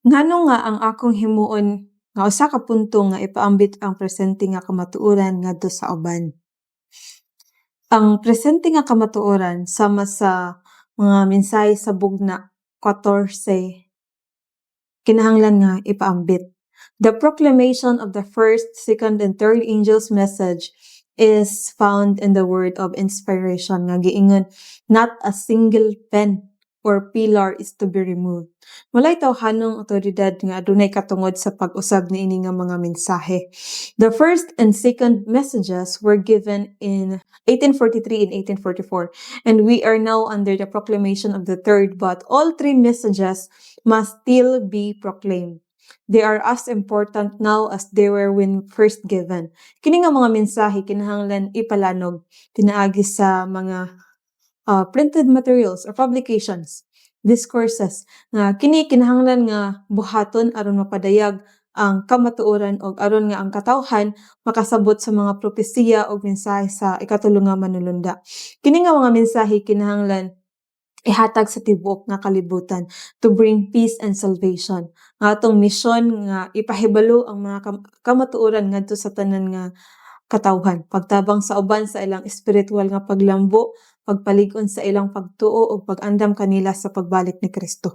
Ngano nga ang akong himuon nga usa ka punto nga ipaambit ang presente nga kamatuoran ngadto sa uban? Ang presente nga kamatuoran sama sa mga mensahe sa bugna 14 kinahanglan nga ipaambit. The proclamation of the first, second, and third angel's message is found in the word of inspiration nga giingon, not a single pen or pillar is to be removed. Walay tawhanong otoridad nga adunay katungod sa pag-usab niini nga mga mensahe. The first and second messages were given in 1843 and 1844 and we are now under the proclamation of the third but all three messages must still be proclaimed. They are as important now as they were when first given. Kini nga mga mensahe kinahanglan ipalanog pinaagi sa mga uh, printed materials or publications, discourses nga kini kinahanglan nga buhaton aron mapadayag ang kamatuoran og aron nga ang katawhan makasabot sa mga propesiya ug mensahe sa ikatulo nga manulunda. Kini nga mga mensahe kinahanglan ihatag sa tibuok nga kalibutan to bring peace and salvation. Nga atong misyon nga ipahibalo ang mga kam- kamatuoran ngadto sa tanan nga katawhan pagtabang sa uban sa ilang espiritual nga paglambo pagpalig-on sa ilang pagtuo ug pag-andam kanila sa pagbalik ni Kristo.